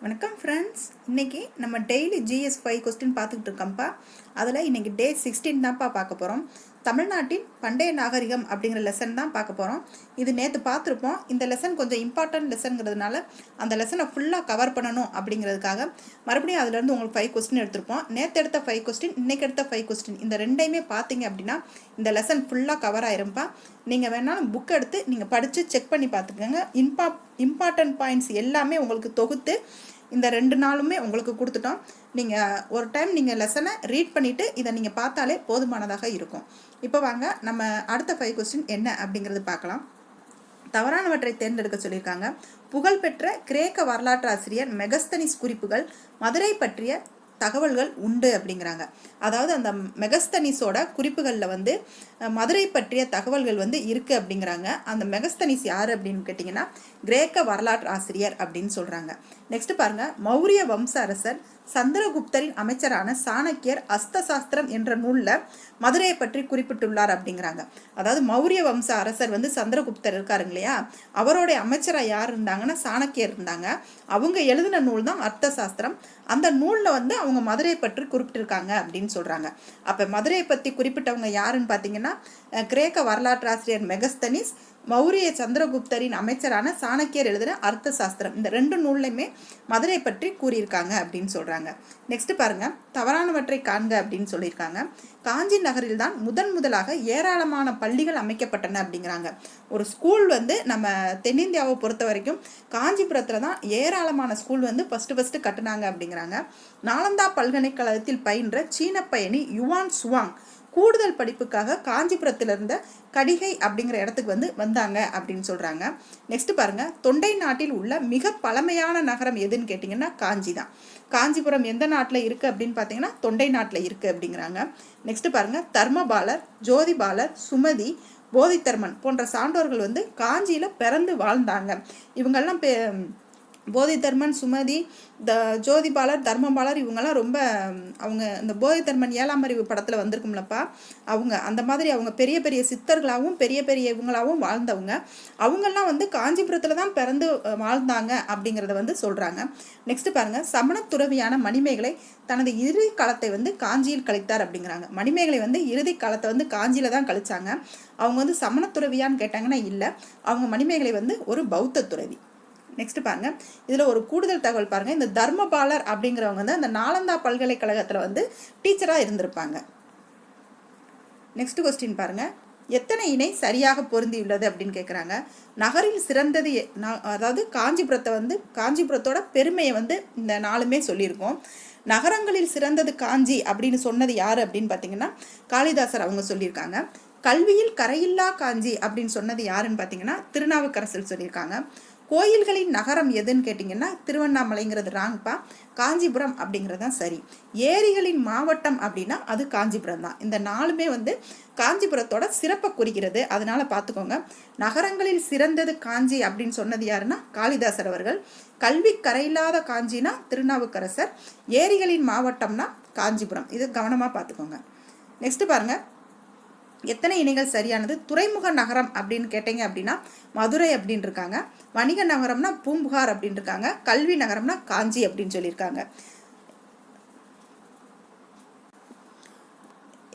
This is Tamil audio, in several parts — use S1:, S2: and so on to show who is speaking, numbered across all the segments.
S1: வணக்கம் ஃப்ரெண்ட்ஸ் இன்றைக்கி நம்ம டெய்லி ஜிஎஸ் ஃபைவ் கொஸ்டின் பார்த்துக்கிட்டு இருக்கோம்ப்பா. அதில் இன்றைக்கி டே சிக்ஸ்டீன் தான்ப்பா பார்க்க போகிறோம் தமிழ்நாட்டின் பண்டைய நாகரிகம் அப்படிங்கிற லெசன் தான் பார்க்க போகிறோம் இது நேற்று பார்த்துருப்போம். இந்த லெசன் கொஞ்சம் இம்பார்ட்டன்ட் லெசனுங்கிறதுனால அந்த லெசனை ஃபுல்லாக கவர் பண்ணணும் அப்படிங்கிறதுக்காக மறுபடியும் அதுலேருந்து உங்களுக்கு ஃபைவ் கொஸ்டின் எடுத்திருப்போம். நேற்று எடுத்த ஃபைவ் கொஸ்டின் இன்றைக்கி எடுத்த ஃபைவ் கொஸ்டின் இந்த ரெண்டையுமே பார்த்தீங்க அப்படின்னா இந்த லெசன் ஃபுல்லாக கவர் ஆயிரும்ப்பா நீங்கள் வேணாலும் புக் எடுத்து நீங்கள் படித்து செக் பண்ணி பார்த்துக்கோங்க. இம்பா இம்பார்ட்டன்ட் பாயிண்ட்ஸ் எல்லாமே உங்களுக்கு தொகுத்து இந்த ரெண்டு நாளுமே உங்களுக்கு கொடுத்துட்டோம். நீங்கள் ஒரு டைம் நீங்கள் லெசனை ரீட் பண்ணிவிட்டு இதை நீங்கள் பார்த்தாலே போதுமானதாக இருக்கும். இப்போ வாங்க நம்ம அடுத்த ஃபைவ் கொஸ்டின் என்ன அப்படிங்கிறது பார்க்கலாம். தவறானவற்றை தேர்ந்தெடுக்க சொல்லியிருக்காங்க. புகழ்பெற்ற கிரேக்க வரலாற்று ஆசிரியர் மெகஸ்தனிஸ் குறிப்புகள் மதுரை பற்றிய தகவல்கள் உண்டு அப்படிங்கிறாங்க. அதாவது அந்த மெகஸ்தனிஸோட குறிப்புகளில் வந்து மதுரை பற்றிய தகவல்கள் வந்து இருக்குது அப்படிங்கிறாங்க. அந்த மெகஸ்தனிஸ் யார் அப்படின்னு கேட்டிங்கன்னா கிரேக்க வரலாற்று ஆசிரியர் அப்படின்னு சொல்கிறாங்க நெக்ஸ்ட் பாருங்கள் மௌரிய வம்ச அரசர் சந்திரகுப்தரின் அமைச்சரான சாணக்கியர் அஸ்தசாஸ்திரம் என்ற நூலில் மதுரையை பற்றி குறிப்பிட்டுள்ளார் அப்படிங்கிறாங்க. அதாவது மௌரிய வம்ச அரசர் வந்து சந்திரகுப்தர் இருக்காருங்க இல்லையா? அவருடைய அமைச்சராக யார் இருந்தாங்கன்னா சாணக்கியர் இருந்தாங்க. அவங்க எழுதின நூல் தான் அர்த்த சாஸ்திரம் அந்த நூலில் வந்து அவங்க மதுரையை பற்றி குறிப்பிட்டிருக்காங்க அப்படின்னு சொல்கிறாங்க அப்போ மதுரையை பற்றி குறிப்பிட்டவங்க யாருன்னு பார்த்தீங்கன்னா கிரேக்க வரலாற்று ஆசிரியர் மெகஸ்தனிஸ் மௌரிய சந்திரகுப்தரின் அமைச்சரான சாணக்கியர் எழுதின அர்த்த சாஸ்திரம் இந்த ரெண்டு நூல்லையுமே மதுரை பற்றி கூறியிருக்காங்க அப்படின்னு சொல்கிறாங்க நெக்ஸ்ட் பாருங்க. தவறானவற்றை காண்க அப்படின்னு சொல்லியிருக்காங்க. காஞ்சி நகரில் தான் முதன் முதலாக ஏராளமான பள்ளிகள் அமைக்கப்பட்டன அப்படிங்கிறாங்க. ஒரு ஸ்கூல் வந்து நம்ம தென்னிந்தியாவை பொறுத்த வரைக்கும் காஞ்சிபுரத்தில் தான் ஏராளமான ஸ்கூல் வந்து ஃபஸ்ட்டு ஃபஸ்ட்டு கட்டினாங்க அப்படிங்கிறாங்க. நாலந்தா பல்கலைக்கழகத்தில் பயின்ற சீன பயணி யுவான் சுவாங் கூடுதல் படிப்புக்காக காஞ்சிபுரத்தில் இருந்த கடிகை அப்படிங்கிற இடத்துக்கு வந்து வந்தாங்க அப்படின்னு சொல்கிறாங்க நெக்ஸ்ட் பாருங்கள் தொண்டை நாட்டில் உள்ள மிக பழமையான நகரம் எதுன்னு கேட்டிங்கன்னா காஞ்சி தான். காஞ்சிபுரம் எந்த நாட்டில் இருக்குது அப்படின்னு பார்த்தீங்கன்னா தொண்டை நாட்டில் இருக்குது அப்படிங்கிறாங்க. நெக்ஸ்ட் பாருங்கள் தர்மபாலர் ஜோதிபாலர் சுமதி போதித்தர்மன் போன்ற சான்றோர்கள் வந்து காஞ்சியில் பிறந்து வாழ்ந்தாங்க. இவங்கெல்லாம் பே போதிதர்மன் சுமதி த ஜோதிபாலர் தர்மபாலர் இவங்கெல்லாம் ரொம்ப அவங்க இந்த போதிதர்மன் ஏழாம் அறிவு படத்தில் வந்திருக்கும்லப்பா. அவங்க அந்த மாதிரி அவங்க பெரிய பெரிய சித்தர்களாகவும் பெரிய பெரிய இவங்களாகவும் வாழ்ந்தவங்க. அவங்கெல்லாம் வந்து காஞ்சிபுரத்தில் தான் பிறந்து வாழ்ந்தாங்க அப்படிங்கிறத வந்து சொல்கிறாங்க நெக்ஸ்ட் பாருங்க. சமணத்துறவியான மணிமேகலை தனது இறுதி காலத்தை வந்து காஞ்சியில் கழித்தார் அப்படிங்கிறாங்க. மணிமேகலை வந்து இறுதி காலத்தை வந்து காஞ்சியில் தான் கழிச்சாங்க. அவங்க வந்து சமணத்துறவியான்னு கேட்டாங்கன்னா இல்லை. அவங்க மணிமேகலை வந்து ஒரு பௌத்த துறவி. நெக்ஸ்ட் பாருங்க. இதில் ஒரு கூடுதல் தகவல் பாருங்க. இந்த தர்மபாலர் அப்படிங்கிறவங்க வந்து அந்த நாலந்தா பல்கலைக்கழகத்தில் வந்து டீச்சராக இருந்திருப்பாங்க. நெக்ஸ்ட் கொஸ்டின் பாருங்க. எத்தனை இணை சரியாக பொருந்தியுள்ளது அப்படின்னு கேட்குறாங்க நகரில் சிறந்தது அதாவது காஞ்சிபுரத்தை வந்து காஞ்சிபுரத்தோட பெருமையை வந்து இந்த நாளுமே சொல்லியிருக்கோம். நகரங்களில் சிறந்தது காஞ்சி அப்படின்னு சொன்னது யார் அப்படின்னு பார்த்தீங்கன்னா காளிதாசர் அவங்க சொல்லியிருக்காங்க. கல்வியில் கரையில்லா காஞ்சி அப்படின்னு சொன்னது யாருன்னு பார்த்தீங்கன்னா திருநாவுக்கரசர் சொல்லியிருக்காங்க. கோயில்களின் நகரம் எதுன்னு கேட்டிங்கன்னா திருவண்ணாமலைங்கிறது ராங்ப்பா காஞ்சிபுரம் அப்படிங்கிறது தான் சரி. ஏரிகளின் மாவட்டம் அப்படின்னா அது காஞ்சிபுரம் தான். இந்த நாலுமே வந்து காஞ்சிபுரத்தோட சிறப்பை குறிக்கிறது. அதனால் பார்த்துக்கோங்க. நகரங்களில் சிறந்தது காஞ்சி அப்படின்னு சொன்னது யாருன்னா காளிதாசர் அவர்கள். கல்வி கரையில்லாத காஞ்சினா திருநாவுக்கரசர். ஏரிகளின் மாவட்டம்னா காஞ்சிபுரம். இது கவனமாக பார்த்துக்கோங்க. நெக்ஸ்ட் பாருங்கள் எத்தனை இணைகள் சரியானது? துறைமுக நகரம் அப்படின்னு கேட்டீங்க அப்படின்னா மதுரை அப்படின்னு இருக்காங்க வணிக நகரம்னா பூம்புகார் அப்படின்னு இருக்காங்க கல்வி நகரம்னா காஞ்சி அப்படின்னு சொல்லியிருக்காங்க.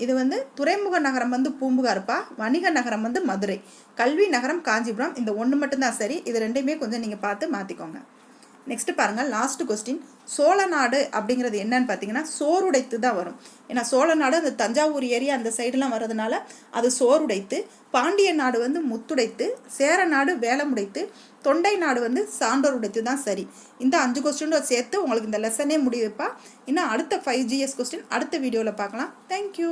S1: இது வந்து துறைமுக நகரம் வந்து பூம்புகார்ப்பா? வணிக நகரம் வந்து மதுரை. கல்வி நகரம் காஞ்சிபுரம். இந்த ஒன்று மட்டும்தான் சரி. இது ரெண்டையுமே கொஞ்சம் நீங்கள் பார்த்து மாற்றிக்கோங்க நெக்ஸ்ட் பாருங்கள் லாஸ்ட் கொஸ்டின் சோழ நாடு அப்படிங்கிறது என்னன்னு பார்த்தீங்கன்னா சோறுடைத்து தான் வரும். ஏன்னா சோழ நாடு அந்த தஞ்சாவூர் ஏரியா அந்த சைடெலாம் வர்றதுனால அது சோறுடைத்து பாண்டிய நாடு வந்து முத்துடைத்து சேர நாடு வேலமுடைத்து தொண்டை நாடு வந்து சான்றோர் உடைத்து தான் சரி. இந்த அஞ்சு கொஸ்டினோட சேர்த்து உங்களுக்கு இந்த லெசனே முடிவிப்பா இன்னும் அடுத்த ஃபைவ் ஜிஎஸ் கொஸ்டின் அடுத்த வீடியோவில் பார்க்கலாம். தேங்க்யூ